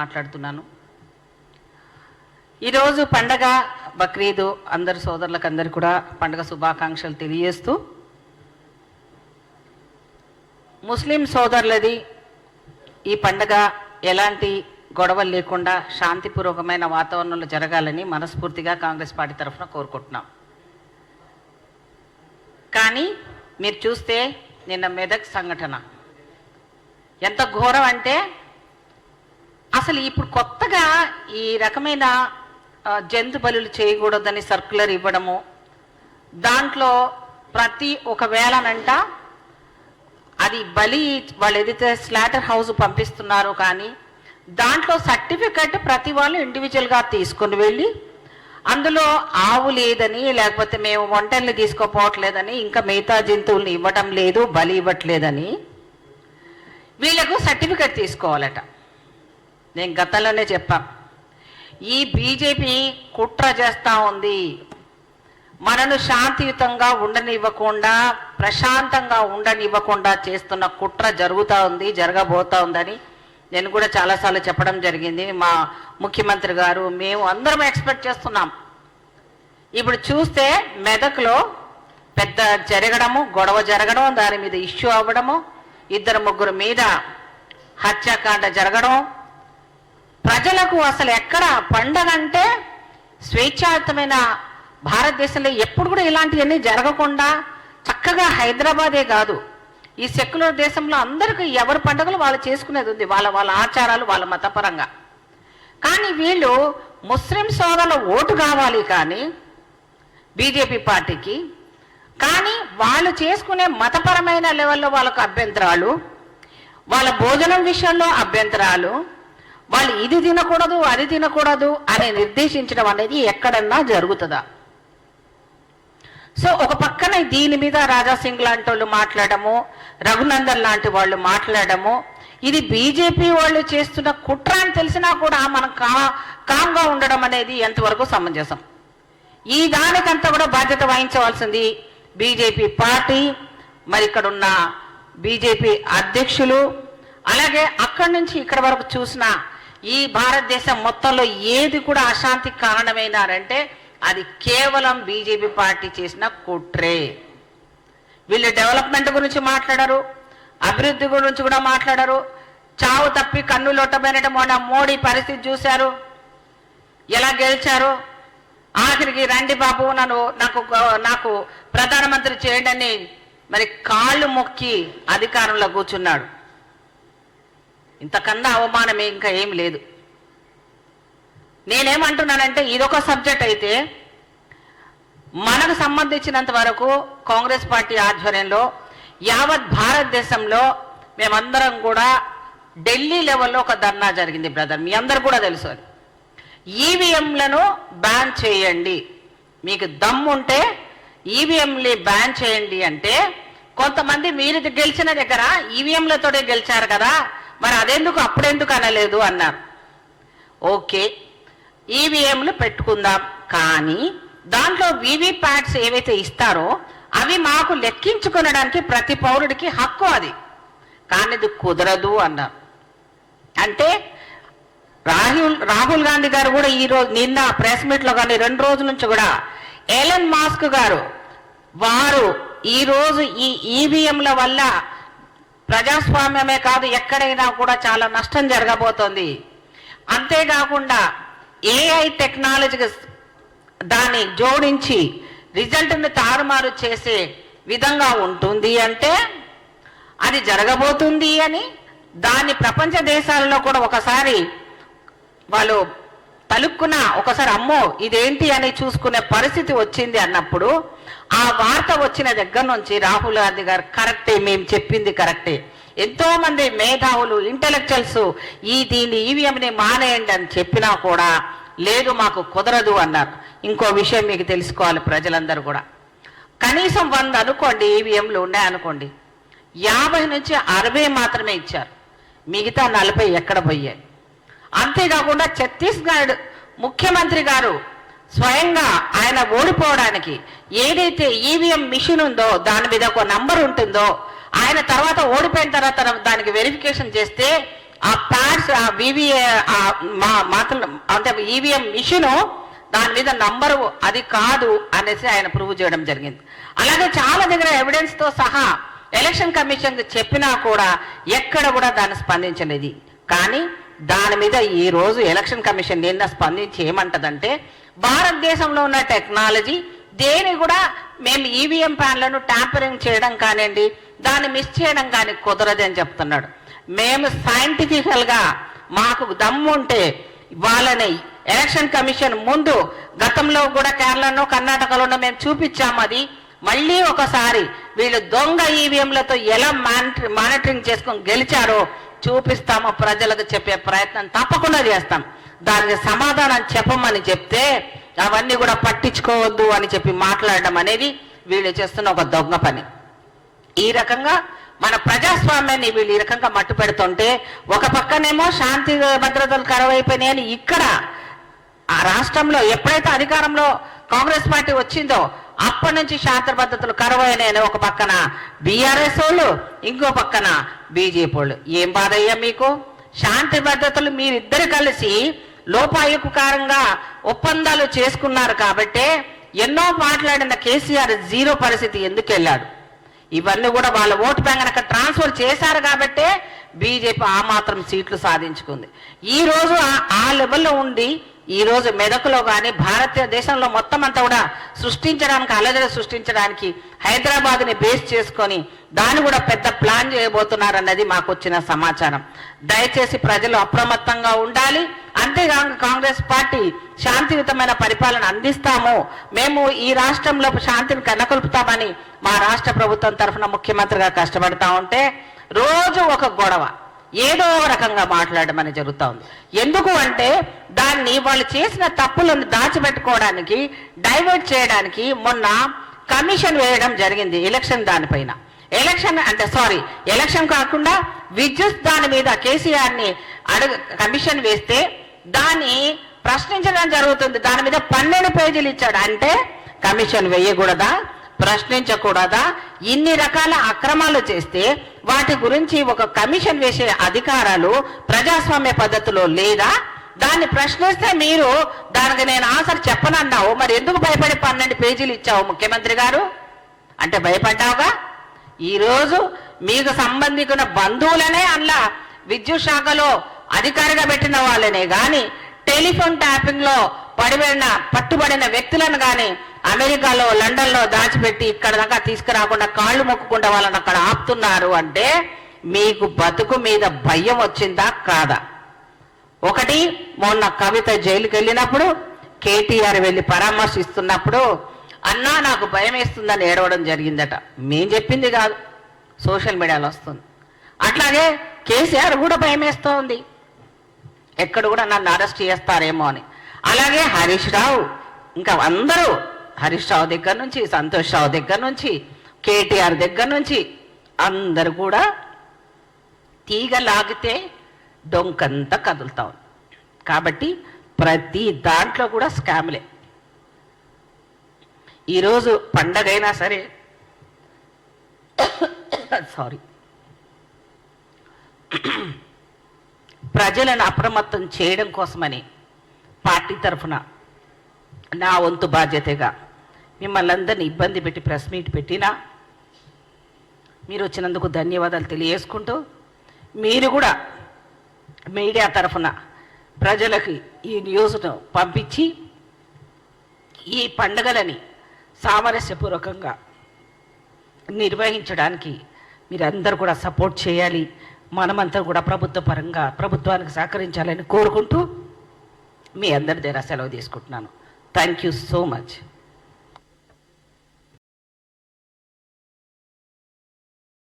మాట్లాడుతున్నాను ఈరోజు పండగ బక్రీదు అందరు సోదరులకు అందరు కూడా పండగ శుభాకాంక్షలు తెలియజేస్తూ ముస్లిం సోదరులది ఈ పండగ ఎలాంటి గొడవలు లేకుండా శాంతిపూర్వకమైన వాతావరణంలో జరగాలని మనస్ఫూర్తిగా కాంగ్రెస్ పార్టీ తరఫున కోరుకుంటున్నాం. కానీ మీరు చూస్తే నిన్న మెదక్ సంఘటన. ఎంత ఘోరం అంటే అసలు ఇప్పుడు కొత్తగా ఈ రకమైన జంతు బలులు చేయకూడదని సర్క్యులర్ ఇవ్వడము దాంట్లో ప్రతి ఒకవేళనంట అది బలి వాళ్ళు ఏదైతే స్లాటర్ హౌస్ పంపిస్తున్నారో కానీ దాంట్లో సర్టిఫికెట్ ప్రతి వాళ్ళు ఇండివిజువల్గా తీసుకుని వెళ్ళి అందులో ఆవు లేదని లేకపోతే మేము వంటల్ని తీసుకోపోవట్లేదని ఇంకా మిగతా జంతువుల్ని ఇవ్వటం లేదు బలి ఇవ్వట్లేదని వీళ్ళకు సర్టిఫికెట్ తీసుకోవాలట. నేను గతంలోనే చెప్పా. ఈ బీజేపీ కుట్ర చేస్తూ ఉంది. మనను శాంతియుతంగా ఉండనివ్వకుండా ప్రశాంతంగా ఉండనివ్వకుండా చేస్తున్న కుట్ర జరుగుతూ ఉంది జరగబోతూ ఉందని నేను కూడా చాలాసార్లు చెప్పడం జరిగింది. మా ముఖ్యమంత్రి గారు మేము అందరం ఎక్స్పెక్ట్ చేస్తున్నాం. ఇప్పుడు చూస్తే మెదక్లో పెద్ద జరగడము గొడవ జరగడం దాని మీద ఇష్యూ అవ్వడము ఇద్దరు ముగ్గురు మీద హత్యాకాండ జరగడం ప్రజలకు అసలు ఎక్కడ పండగ అంటే స్వేచ్ఛాయుతమైన భారతదేశంలో ఎప్పుడు కూడా ఇలాంటివన్నీ జరగకుండా చక్కగా హైదరాబాదే కాదు. ఈ సెక్యులర్ దేశంలో అందరికీ ఎవరి పండుగలు వాళ్ళు చేసుకునేది ఉంది. వాళ్ళ వాళ్ళ ఆచారాలు వాళ్ళ మతపరంగా. కానీ వీళ్ళు ముస్లిం సోదరుల ఓటు కావాలి కానీ బీజేపీ పార్టీకి. కానీ వాళ్ళు చేసుకునే మతపరమైన లెవెల్లో వాళ్ళకు అభ్యంతరాలు వాళ్ళ భోజనం విషయంలో అభ్యంతరాలు వాళ్ళు ఇది తినకూడదు అది తినకూడదు అని నిర్దేశించడం అనేది ఎక్కడన్నా జరుగుతుందా? సో ఒక పక్కన దీని మీద రాజా సింగ్ లాంటి వాళ్ళు మాట్లాడము రఘునందన్ లాంటి వాళ్ళు మాట్లాడము ఇది బీజేపీ వాళ్ళు చేస్తున్న కుట్ర అని తెలిసినా కూడా మనం కా కామ్గా ఉండడం అనేది ఎంతవరకు సమంజసం? ఈ దానికంతా కూడా బాధ్యత వహించవలసింది బీజేపీ పార్టీ మరి ఇక్కడ ఉన్న బీజేపీ అధ్యక్షులు అలాగే అక్కడి నుంచి ఇక్కడ వరకు చూసిన ఈ భారతదేశం మొత్తంలో ఏది కూడా అశాంతికి కారణమైనారంటే అది కేవలం బీజేపీ పార్టీ చేసిన కుట్రే. వీళ్ళు డెవలప్మెంట్ గురించి మాట్లాడరు అభివృద్ధి గురించి కూడా మాట్లాడరు. చావు తప్పి కన్ను లొట్టబోయినట్టు మొన్న మోడీ పరిస్థితి చూశారు ఎలా గెలిచారు. ఆఖరికి రండి బాబు నన్ను నాకు నాకు ప్రధానమంత్రి చేయండి అని మరి కాళ్ళు మొక్కి అధికారంలో కూర్చున్నాడు. ఇంతకన్నా అవమానం ఇంకా ఏం లేదు. నేనేమంటున్నానంటే ఇదొక సబ్జెక్ట్ అయితే మనకు సంబంధించినంత వరకు కాంగ్రెస్ పార్టీ ఆధ్వర్యంలో యావత్ భారతదేశంలో మేమందరం కూడా ఢిల్లీ లెవెల్లో ఒక ధర్నా జరిగింది బ్రదర్. మీ అందరు కూడా తెలుసు అది. ఈవీఎంలను బ్యాన్ చేయండి. మీకు దమ్ముంటే ఈవీఎంని బ్యాన్ చేయండి అంటే కొంతమంది మీరు గెలిచిన దగ్గర ఈవీఎంలతోనే గెలిచారు కదా. మరి అదెందుకు? అప్పుడెందుకు అనలేదు అన్నారు. ఓకే ఈవీఎంలు పెట్టుకుందాం. కానీ దాంట్లో వివి ప్యాడ్స్ ఏవైతే ఇస్తారో అవి మాకు లెక్కించుకునడానికి ప్రతి పౌరుడికి హక్కు అది. కానీ ఇది కుదరదు అన్నారు. అంటే రాహుల్ రాహుల్ గాంధీ గారు కూడా ఈరోజు నిన్న ప్రెస్ మీట్లో కానీ రెండు రోజుల నుంచి కూడా ఎలన్ మాస్క్ గారు వారు ఈరోజు ఈ ఈవీఎంల వల్ల ప్రజాస్వామ్యమే కాదు ఎక్కడైనా కూడా చాలా నష్టం జరగబోతోంది. అంతేకాకుండా ఏఐ టెక్నాలజీకి దాన్ని జోడించి రిజల్ట్ని తారుమారు చేసే విధంగా ఉంటుంది అంటే అది జరగబోతుంది అని దాన్ని ప్రపంచ దేశాలలో కూడా ఒకసారి వాళ్ళు తలుక్కున ఒకసారి అమ్మో ఇదేంటి అని చూసుకునే పరిస్థితి వచ్చింది అన్నప్పుడు ఆ వార్త వచ్చిన దగ్గర నుంచి రాహుల్ గాంధీ గారు కరెక్టే మేము చెప్పింది కరెక్టే. ఎంతో మంది మేధావులు ఇంటలెక్చువల్స్ ఈ దీన్ని ఈవీఎంని మానేయండి అని చెప్పినా కూడా లేదు మాకు కుదరదు అన్నారు. ఇంకో విషయం మీకు తెలుసుకోవాలి ప్రజలందరూ కూడా. కనీసం వంద అనుకోండి ఈవీఎంలు ఉన్నాయనుకోండి యాభై నుంచి అరవై మాత్రమే ఇచ్చారు. మిగతా నలభై ఎక్కడ పోయాయి? అంతేకాకుండా ఛత్తీస్గఢ్ ముఖ్యమంత్రి గారు స్వయంగా ఆయన ఓడిపోవడానికి ఏదైతే ఈవీఎం మిషన్ ఉందో దాని మీద ఒక నంబర్ ఉంటుందో ఆయన తర్వాత ఓడిపోయిన తర్వాత దానికి వెరిఫికేషన్ చేస్తే ఆ ప్యాడ్స్ ఆ వివిఏ మా మాత్రం అంటే ఈవీఎం మిషన్ దాని మీద నంబరు అది కాదు అనేసి ఆయన ప్రూవ్ చేయడం జరిగింది. అలాగే చాలా దగ్గర ఎవిడెన్స్తో సహా ఎలక్షన్ కమిషన్ చెప్పినా కూడా ఎక్కడ కూడా దాన్ని స్పందించలేదు. కానీ దాని మీద ఈ రోజు ఎలక్షన్ కమిషన్ నిన్న స్పందించి ఏమంటదంటే భారతదేశంలో ఉన్న టెక్నాలజీ దేని కూడా మేము ఈవీఎం ప్యాన్లను ట్యాంపరింగ్ చేయడం కానివ్వండి దాన్ని మిస్ చేయడం కానీ కుదరదు అని చెప్తున్నాడు. మేము సైంటిఫికల్గా మాకు దమ్ము ఉంటే వాళ్ళని ఎలక్షన్ కమిషన్ ముందు గతంలో కూడా కేరళలో కర్ణాటకలోనూ మేము చూపించాము అది. మళ్ళీ ఒకసారి వీళ్ళు దొంగ ఈవీఎంలతో ఎలా మానిటరింగ్ చేసుకొని గెలిచారో చూపిస్తాము ప్రజలకు చెప్పే ప్రయత్నం తప్పకుండా చేస్తాం. దానికి సమాధానం చెప్పమని చెప్తే అవన్నీ కూడా పట్టించుకోవద్దు అని చెప్పి మాట్లాడడం అనేది వీళ్ళు చేస్తున్న ఒక దొంగ పని. ఈ రకంగా మన ప్రజాస్వామ్యాన్ని వీళ్ళు ఈ రకంగా మట్టు పెడుతుంటే ఒక పక్కనేమో శాంతి భద్రతలు కరువైపోయినాయని ఇక్కడ ఆ రాష్ట్రంలో ఎప్పుడైతే అధికారంలో కాంగ్రెస్ పార్టీ వచ్చిందో అప్పటి నుంచి శాంతి భద్రతలు కరువైనాయని ఒక పక్కన బీఆర్ఎస్ వాళ్ళు ఇంకో పక్కన బీజేపీ వాళ్ళు. ఏం బాధ అయ్యా మీకు? శాంతి భద్రతలు మీరిద్దరు కలిసి లోపాయుకారంగా ఒప్పందాలు చేసుకున్నారు కాబట్టే ఎన్నో మాట్లాడిన కేసీఆర్ జీరో పరిస్థితి ఎందుకు వెళ్ళాడు? ఇవన్నీ కూడా వాళ్ళ ఓటు బ్యాంక్ ట్రాన్స్ఫర్ చేశారు కాబట్టే బీజేపీ ఆ మాత్రం సీట్లు సాధించుకుంది. ఈ రోజు ఆ లెవెల్లో ఉండి ఈ రోజు మెదకులో కానీ భారతదేశంలో మొత్తం అంతా కూడా సృష్టించడానికి అలజడ సృష్టించడానికి హైదరాబాద్ని బేస్ చేసుకొని దాన్ని కూడా పెద్ద ప్లాన్ చేయబోతున్నారన్నది మాకు వచ్చిన సమాచారం. దయచేసి ప్రజలు అప్రమత్తంగా ఉండాలి. అంతేకాక కాంగ్రెస్ పార్టీ శాంతియుతమైన పరిపాలన అందిస్తాము. మేము ఈ రాష్ట్రంలో శాంతిని కనకొల్పుతామని మా రాష్ట్ర ప్రభుత్వం తరఫున ముఖ్యమంత్రిగా కష్టపడతా ఉంటే రోజు ఒక గొడవ. ఏదో రకంగా మాట్లాడమని జరుగుతూ ఉంది ఎందుకు అంటే దాన్ని వాళ్ళు చేసిన తప్పులను దాచిపెట్టుకోవడానికి డైవర్ట్ చేయడానికి మొన్న కమిషన్ వేయడం జరిగింది ఎలక్షన్ దానిపైన. ఎలక్షన్ అంటే సారీ ఎలక్షన్ కాకుండా విద్యుత్ దాని మీద కేసీఆర్ని అడుగు కమిషన్ వేస్తే దాన్ని ప్రశ్నించడం జరుగుతుంది. దాని మీద పన్నెండు పేజీలు ఇచ్చాడు. అంటే కమిషన్ వేయకూడదా? ప్రశ్నించకూడదా? ఇన్ని రకాల అక్రమాలు చేస్తే వాటి గురించి ఒక కమిషన్ వేసే అధికారాలు ప్రజాస్వామ్య పద్ధతిలో లేదా? దాన్ని ప్రశ్నిస్తే మీరు దానికి నేను ఆన్సర్ చెప్పనన్నావు మరి ఎందుకు భయపడి పన్నెండు పేజీలు ఇచ్చావు ముఖ్యమంత్రి గారు? అంటే భయపడ్డావుగా? ఈరోజు మీకు సంబంధించిన బంధువులనే అలా విద్యుత్ శాఖలో అధికారిగా పెట్టిన వాళ్ళనే కానీ టెలిఫోన్ ట్యాపింగ్లో పడిబడిన పట్టుబడిన వ్యక్తులను కానీ అమెరికాలో లండన్లో దాచిపెట్టి ఇక్కడ దాకా తీసుకురాకుండా కాళ్ళు మొక్కుకుండా వాళ్ళని అక్కడ ఆపుతున్నారు అంటే మీకు బతుకు మీద భయం వచ్చిందా కాదా? ఒకటి మొన్న కవిత జైలుకి వెళ్ళినప్పుడు కేటీఆర్ వెళ్ళి పరామర్శిస్తున్నప్పుడు అన్నా నాకు భయం వేస్తుందని ఏడవడం జరిగిందట. మేం చెప్పింది కాదు. సోషల్ మీడియాలో వస్తుంది. అట్లాగే కేసీఆర్ కూడా భయం వేస్తోంది. ఎక్కడ కూడా నన్ను అరెస్ట్ చేస్తారేమో అని. అలాగే హరీష్ రావు ఇంకా అందరూ హరీష్ రావు దగ్గర నుంచి సంతోష్ రావు దగ్గర నుంచి కేటీఆర్ దగ్గర నుంచి అందరు కూడా తీగ లాగితే డొంకంతా కదులుతాం. కాబట్టి ప్రతి దాంట్లో కూడా స్కామ్లే. ఈరోజు పండగైనా సరే సారీ ప్రజలను అప్రమత్తం చేయడం కోసమని పార్టీ తరఫున నా వంతు బాధ్యతగా మిమ్మల్ని అందరినీ ఇబ్బంది పెట్టి ప్రెస్ మీట్ పెట్టినా మీరు వచ్చినందుకు ధన్యవాదాలు తెలియజేసుకుంటూ మీరు కూడా మీడియా తరఫున ప్రజలకి ఈ న్యూస్ను పంపించి ఈ పండుగలని సామరస్యపూర్వకంగా నిర్వహించడానికి మీరందరూ కూడా సపోర్ట్ చేయాలి. మనమంతా కూడా ప్రభుత్వ పరంగా ప్రభుత్వానికి సహకరించాలని కోరుకుంటూ మీ అందరి దగ్గర సెలవు తీసుకుంటున్నాను. Thank you so much